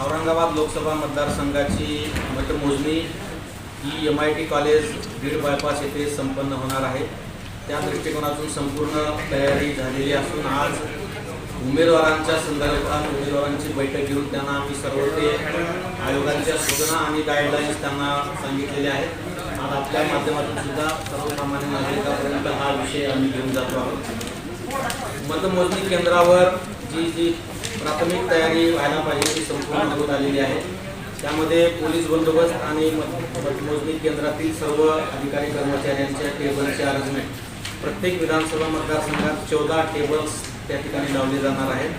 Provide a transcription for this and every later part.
औरंगाबाद लोकसभा मतदारसंघाची मतमोजणी ही M I T college Beed bypass येथे संपन्न होणार आहे. त्या दृष्टिकोनातून संपूर्ण तयारी झालेली असून आज उमेदवारांच्या संदर्भात उमेदवारांची बैठक घेऊन त्यांना आम्ही सर्व ते आयोगांच्या सूचना आणि गाईडलाईन्स त्यांना सांगितलेल्या आहेत. आज आपल्या माध्यमातून सुद्धा सर्वसामान्य नागरिकांपर्यंत हा विषय आम्ही घेऊन जातो आहोत. मतमोजणी केंद्रावर जी जी प्राथमिक तयारी व्हायला पाहिजे ती संपूर्ण होत आलेली आहे. त्यामध्ये पोलीस बंदोबस्त आणि मत मतमोजणी केंद्रातील सर्व अधिकारी कर्मचाऱ्यांच्या टेबलचे अरेंजमेंट. प्रत्येक विधानसभा मतदारसंघात चौदा टेबल्स त्या ठिकाणी लावले जाणार आहेत.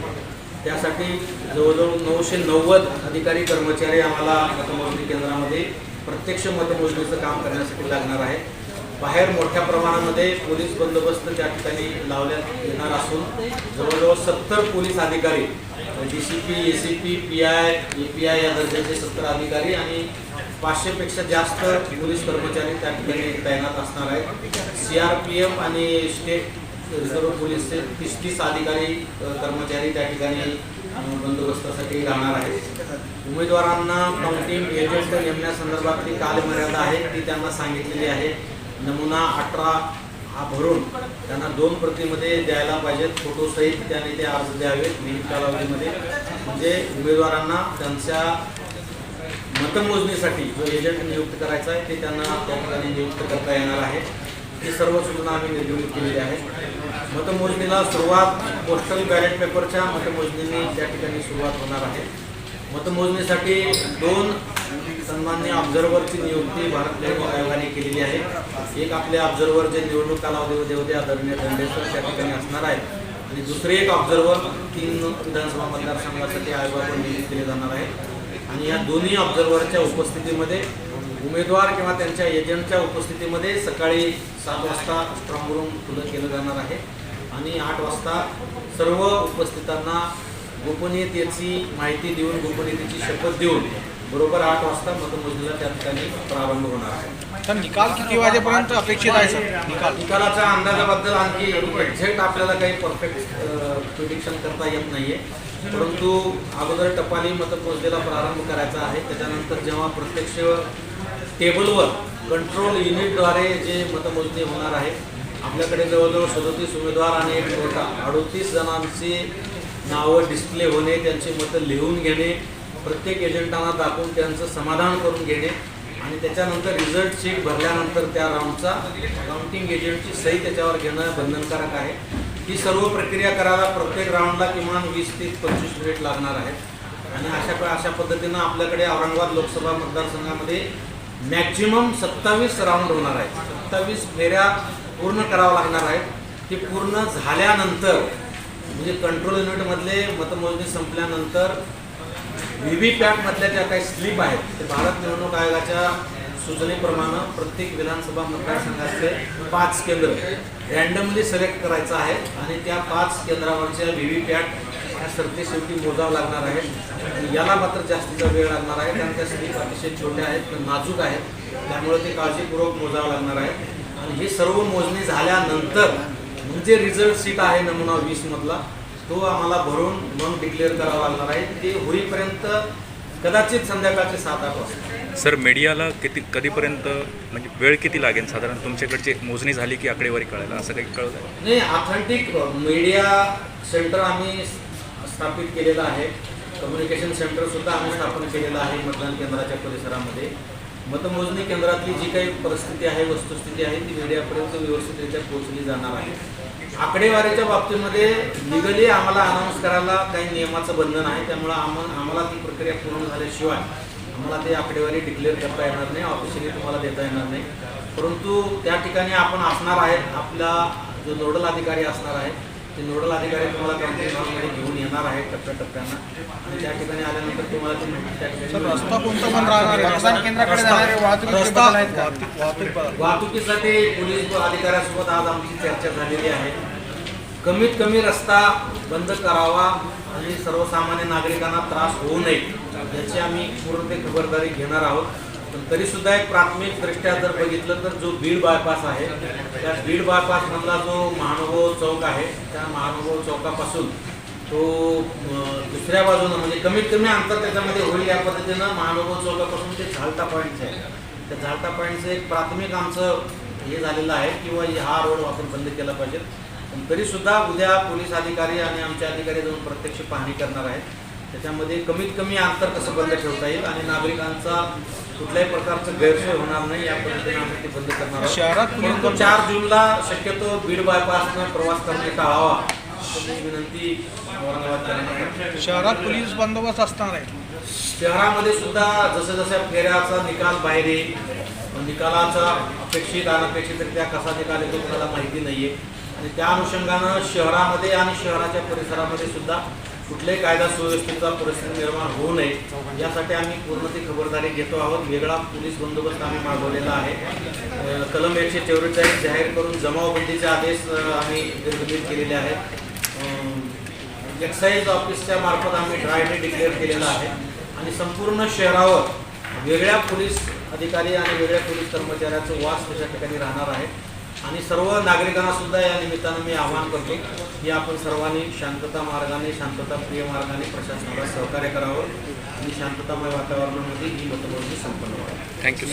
त्यासाठी जवळजवळ नऊशे नव्वद अधिकारी कर्मचारी आम्हाला मतमोजणी केंद्रामध्ये प्रत्यक्ष मतमोजणीचं काम करण्यासाठी लागणार आहे. बाहेर मोठ्या प्रमाणामध्ये पोलीस बंदोबस्त त्या ठिकाणी लावण्यात येणार असून जवळजवळ सत्तर पोलीस अधिकारी D C P A C P P I A P I या दर्जाचे सत्तर अधिकारी आणि पाचशेपेक्षा जास्त पोलीस कर्मचारी त्या ठिकाणी तैनात असणार आहेत. सी आर पी एफ आणि स्टेट रिझर्व्ह पोलीसचे तीस तीस अधिकारी कर्मचारी त्या ठिकाणी बंदोबस्तासाठी राहणार आहेत. उमेदवारांना काउंटिंग एजंट नेमण्यासंदर्भातली कालमर्यादा आहे ती त्यांना सांगितलेली आहे. नमुना अठरा हा भरून त्यांना दोन प्रतिमध्ये द्यायला पाहिजेत. फोटोसहित त्याने ते अर्ज द्यावेत नियमित कालावधीमध्ये. म्हणजे उमेदवारांना त्यांच्या मतमोजणीसाठी जो एजंट नियुक्त करायचा आहे ते त्यांना त्या ठिकाणी नियुक्त करता येणार आहे. ही सर्व सूचना आम्ही निर्गमित केलेली आहे. मतमोजणीला सुरुवात पोस्टल बॅलेट पेपरच्या मतमोजणीने त्या ठिकाणी सुरुवात होणार आहे. मतमोजणीसाठी दोन सन्मान्य ऑब्झर्व्हरची नियुक्ती भारत निवडणूक आयोगाने केलेली आहे. एक आपले ऑब्झर्व्हर जे निवडणूक कालावधीमध्ये होते आदरणीय दंडेश्वर त्या ठिकाणी असणार आहेत. आणि दुसरे एक ऑब्झर्व्हर तीन विधानसभा मतदारसंघासाठी आयोगाकडून नियुक्त केले जाणार आहे. आणि या दोन्ही ऑब्झर्व्हरच्या उपस्थितीमध्ये उमेदवार किंवा त्यांच्या एजंटच्या उपस्थितीमध्ये सकाळी सात वाजता स्ट्रॉंग रूम खुलं केलं जाणार आहे. आणि आठ वाजता सर्व उपस्थितांना गोपनीयतेची माहिती देऊन गोपनीयतेची शपथ देऊन बरोबर आठ वाजता मतमोजणीला त्या ठिकाणी प्रारंभ होणार आहे. तर निकाल किती वाजेपर्यंत अपेक्षित आहे सर? निकाल. निकालाच्या अंदाजाबद्दल आणखी एक्झॅक्ट आपल्याला काही परफेक्ट प्रिडिक्शन करता येत नाहीये. परंतु अगोदर टपाली मतमोजणीला प्रारंभ करायचा आहे. त्याच्यानंतर जेव्हा प्रत्यक्ष टेबलवर कंट्रोल युनिटद्वारे जे मतमोजणी होणार आहे आपल्याकडे जवळजवळ सदोतीस उमेदवार आणि एक नोटा. अडोतीस जणांची नावं डिस्प्ले होणे त्यांची मतं लिहून घेणे प्रत्येक एजंटांना दाखवून त्यांचं समाधान करून घेणे आणि त्याच्यानंतर रिझल्ट शीट भरल्यानंतर त्या राऊंडचा काउंटिंग एजंटची सही त्याच्यावर घेणं बंधनकारक आहे. ही सर्व प्रक्रिया करायला प्रत्येक राऊंडला किमान वीस ते पंचवीस मिनिट लागणार आहेत. आणि अशा अशा पद्धतीनं आपल्याकडे औरंगाबाद लोकसभा मतदारसंघामध्ये मॅक्झिमम सत्तावीस राऊंड होणार आहेत. सत्तावीस फेऱ्या पूर्ण करावं लागणार आहेत. ती पूर्ण झाल्यानंतर म्हणजे कंट्रोल युनिटमधले मतमोजणी संपल्यानंतर व्ही व्ही पॅटमधल्या ज्या काही स्लिप आहेत ते भारत निवडणूक आयोगाच्या सूचनेप्रमाणे प्रत्येक विधानसभा मतदारसंघाचे पाच केंद्र रॅन्डमली सिलेक्ट करायचं आहे आणि त्या पाच केंद्रावरच्या व्ही व्ही पॅट ह्या सरते शेवटी मोजावं लागणार आहे. आणि याला मात्र जास्तीचा वेळ लागणार आहे कारण त्या स्लिप अतिशय छोट्या आहेत नाजूक आहेत. त्यामुळे ते काळजीपूर्वक मोजावं लागणार आहे. आणि ही सर्व मोजणी झाल्यानंतर म्हणजे रिझल्ट सीट आहे नमुना वीस मधला तो आम्हाला भरून मग डिक्लेअर करावा लागणार आहे. ते होईपर्यंत कदाचित संध्याकाळचे सात आठ वाजता. सर मीडियाला किती कधीपर्यंत म्हणजे वेळ किती लागेल? साधारण तुमच्याकडची मोजणी झाली की आकडेवारी कळायला असं काही कळत आहे नाही ऑथेंटिक मीडिया सेंटर आम्ही स्थापित केलेलं आहे. कम्युनिकेशन सेंटर सुद्धा आम्ही स्थापन केलेलं आहे मतदान केंद्राच्या परिसरामध्ये. मतमोजणी केंद्रातली जी काही परिस्थिती आहे वस्तुस्थिती आहे ती मीडियापर्यंत व्यवस्थितरित्या पोहोचली जाणार आहे. आकडेवारीच्या बाबतीमध्ये लिगली आम्हाला अनाऊन्स करायला काही नियमाचं बंधन आहे. त्यामुळं आम्हाला आम्हाला ती प्रक्रिया पूर्ण झाल्याशिवाय आम्हाला ते आकडेवारी डिक्लेअर करता येणार नाही. ऑफिशियली तुम्हाला देता येणार नाही. परंतु त्या ठिकाणी आपण असणार आहेत. आपला जो नोडल अधिकारी असणार आहे ते नोडल अधिकारी तुम्हाला हॉलमध्ये घेऊन येणार आहेत टप्प्याटप्प्यानं. आणि त्या ठिकाणी आल्यानंतर तुम्हाला ते त्या सर रस्ता ठिकाणी कोणता पण राहणार आहे. मतदान केंद्राकडे जाणारे वाहतुकीचे रस्ता- वाहतुकीसाठी पोलीस अधिकाऱ्यांसोबत आज आमची चर्चा झालेली आहे. कमीत कमी रस्ता बंद करावा आणि सर्वसामान्य नागरिकांना त्रास होऊ नये याची आम्ही पूर्ण ते खबरदारी घेणार आहोत. पण तरी सुद्धा एक प्राथमिक दृष्ट्या जर बघितलं तर जो बीड बायपास आहे त्या बीड बायपास मधला जो महानुभव चौक आहे त्या महानुभाव चौकापासून तो दुसऱ्या बाजूनं म्हणजे कमीत कमी अंतर त्याच्यामध्ये होईल या पद्धतीनं महानुभव चौकापासून ते झालता पॉईंटचं आहे. त्या झालता पॉईंटचं एक प्राथमिक आमचं हे झालेलं आहे किंवा हा रोड वापर बंद केला पाहिजे. पण तरीसुद्धा उद्या पोलीस अधिकारी आणि आमचे अधिकारी जाऊन प्रत्यक्ष पाहणी करणार आहेत. त्याच्यामध्ये कमीत कमी अंतर कसं बंद ठेवता येईल आणि नागरिकांचा कुठल्याही प्रकारचं गैरसोय होणार नाही या पद्धतीने आम्ही ते बंद करणार. शहरात चार जूनला शक्यतो बीड बायपासनं प्रवास करणे टाळावा विनंती करतो. शहरात पोलीस बंदोबस्त असणार आहे शहरामध्ये सुद्धा जसं जसं फेऱ्याचा निकाल बाहेर येईल निकालाचा अपेक्षित अनपेक्षितरित्या कसा निकाल येतो कोणाला माहिती नाही आहे आणि त्या अनुषंगानं शहरामध्ये आणि शहराच्या परिसरामध्ये सुद्धा कुठल्याही कायदा सुव्यवस्थेचा परिस्थिती निर्माण होऊ नये यासाठी आम्ही पूर्ण ती खबरदारी घेतो आहोत. वेगळा पोलीस बंदोबस्त आम्ही मागवलेला आहे. कलम एकशे चौवेचाळीस जाहीर करून जमावबंदीचे आदेश आम्ही निर्गमित केलेले आहेत. एक्साईज ऑफिसच्या मार्फत आम्ही ड्राय डे डिक्लेअर केलेला आहे. आणि संपूर्ण शहरावर वेगळ्या पोलीस अधिकारी आणि वेगळ्या पोलीस कर्मचाऱ्याचं वास त्याच्या ठिकाणी राहणार आहे. आणि सर्व नागरिकांना सुद्धा या निमित्तानं मी आवाहन करतो की आपण सर्वांनी शांतता मार्गाने शांतताप्रिय मार्गाने प्रशासनाला सहकार्य करावं आणि शांततामय वातावरणामध्ये ही मतमोजणी संपन्न व्हावी. थँक्यू